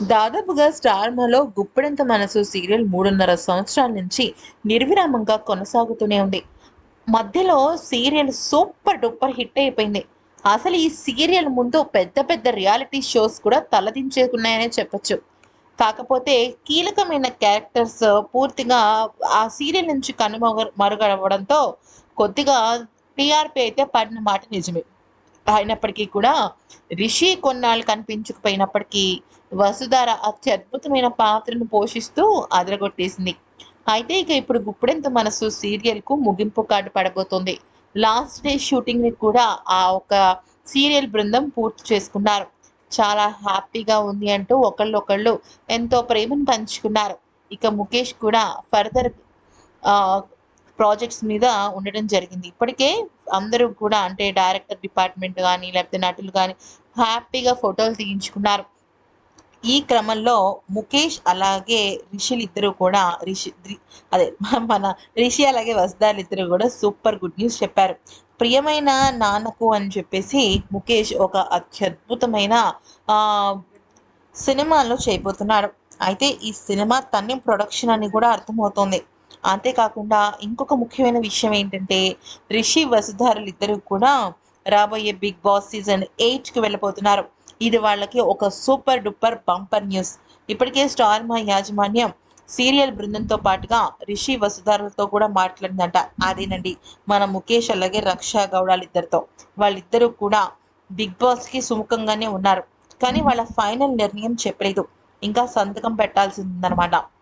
దాదాపుగా స్టార్మాలో గుప్పెడంత మనసు సీరియల్ మూడున్నర సంవత్సరాల నుంచి నిర్విరామంగా కొనసాగుతూనే ఉంది. మధ్యలో సీరియల్ సూపర్ డూపర్ హిట్ అయిపోయింది. అసలు ఈ సీరియల్ ముందు పెద్ద పెద్ద రియాలిటీ షోస్ కూడా తలదించేకున్నాయనే చెప్పచ్చు. కాకపోతే కీలకమైన క్యారెక్టర్స్ పూర్తిగా ఆ సీరియల్ నుంచి కనుమరు మరుగడవడంతో కొద్దిగా టీఆర్పీ అయితే పడిన మాట నిజమే. అయినప్పటికీ కూడా రిషి కొన్నాళ్ళు కనిపించకపోయినప్పటికీ వసుధార అత్యద్భుతమైన పాత్రను పోషిస్తూ అదరగొట్టేసింది. అయితే ఇక ఇప్పుడు గుప్పుడెంత మనసు సీరియల్కు ముగింపు కార్డు పడబోతోంది. లాస్ట్ డే షూటింగ్ని కూడా ఆ ఒక సీరియల్ బృందం పూర్తి చేసుకున్నారు. చాలా హ్యాపీగా ఉంది అంటూ ఒకళ్ళొకళ్ళు ఎంతో ప్రేమను పంచుకున్నారు. ఇక ముఖేష్ కూడా ఫర్దర్ ప్రాజెక్ట్స్ మీద ఉండడం జరిగింది. ఇప్పటికే అందరూ కూడా అంటే డైరెక్టర్ డిపార్ట్మెంట్ కానీ లేకపోతే నటులు కానీ హ్యాపీగా ఫోటోలు తీయించుకున్నారు. ఈ క్రమంలో ముఖేష్ అలాగే రిషిలు ఇద్దరు కూడా రిషి అదే మన రిషి అలాగే వస్దాలు ఇద్దరు కూడా సూపర్ గుడ్ న్యూస్ చెప్పారు. ప్రియమైన నాన్నకు అని చెప్పేసి ముఖేష్ ఒక అత్యద్భుతమైన సినిమాలో చేయబోతున్నారు అయితే ఈ సినిమా తన్ని ప్రొడక్షన్ అని కూడా అర్థమవుతోంది. అంతేకాకుండా ఇంకొక ముఖ్యమైన విషయం ఏంటంటే రిషి వసుధారులు ఇద్దరు కూడా రాబోయే బిగ్ బాస్ సీజన్ ఎయిట్కి వెళ్ళిపోతున్నారు ఇది వాళ్ళకి ఒక సూపర్ డూపర్ బంపర్ న్యూస్. ఇప్పటికే స్టార్ మా యాజమాన్యం సీరియల్ బృందంతో పాటుగా రిషి వసుధారులతో కూడా మాట్లాడిందంట. అదేనండి మన ముఖేష్ అలాగే రక్షా గౌడాలు ఇద్దరితో వాళ్ళిద్దరూ కూడా బిగ్ బాస్కి సుముఖంగానే ఉన్నారు. కానీ వాళ్ళ ఫైనల్ నిర్ణయం చెప్పలేదు. ఇంకా సంతకం పెట్టాల్సి ఉందన్నమాట